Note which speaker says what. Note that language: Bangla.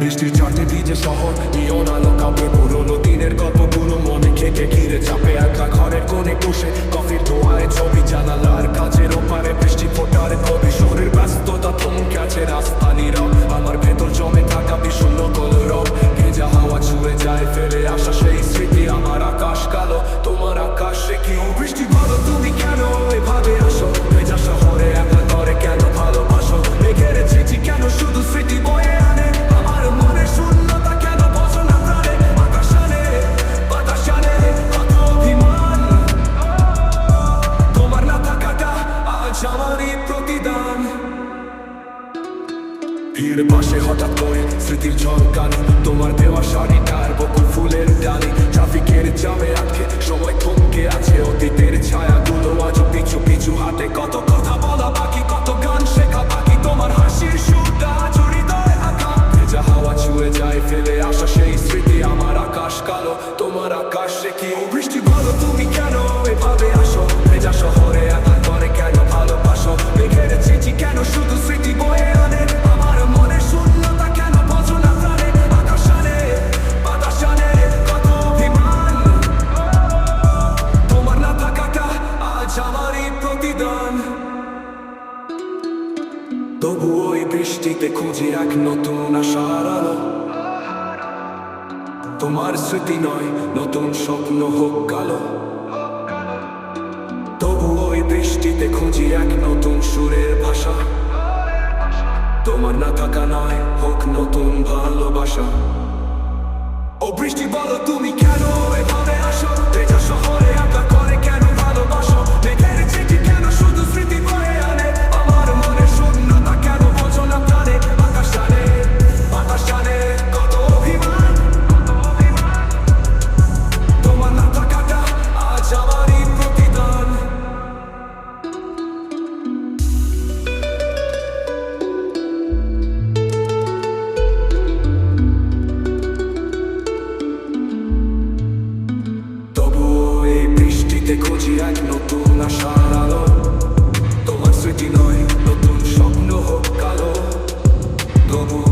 Speaker 1: বৃষ্টির চাটে ভিজে শহর নিয়ন আলো কাপড় পুরোনো দিনের গল্প পুরো মনে খেটে ঘিরে চাপে একা ঘরের কোনে কোণে ভিড় পাশে হঠাৎ করে স্মৃতির ঝলকানি। তোমার দেওয়া শাড়িটার বকুল ফুলের ডালি। ট্রাফিকের জামে আটকে সময় তবুও ওই বৃষ্টিতে খুঁজে এক নতুন আশার আলো। তোমার স্মৃতি নয়, নতুন স্বপ্ন হোক কালো। তবুও ওই বৃষ্টিতে খুঁজি এক নতুন সুরের ভাষা। তোমার না থাকা নয়, হোক নতুন ভালোবাসা। ও বৃষ্টি বলো তুমি কেন এভাবে আসো? дому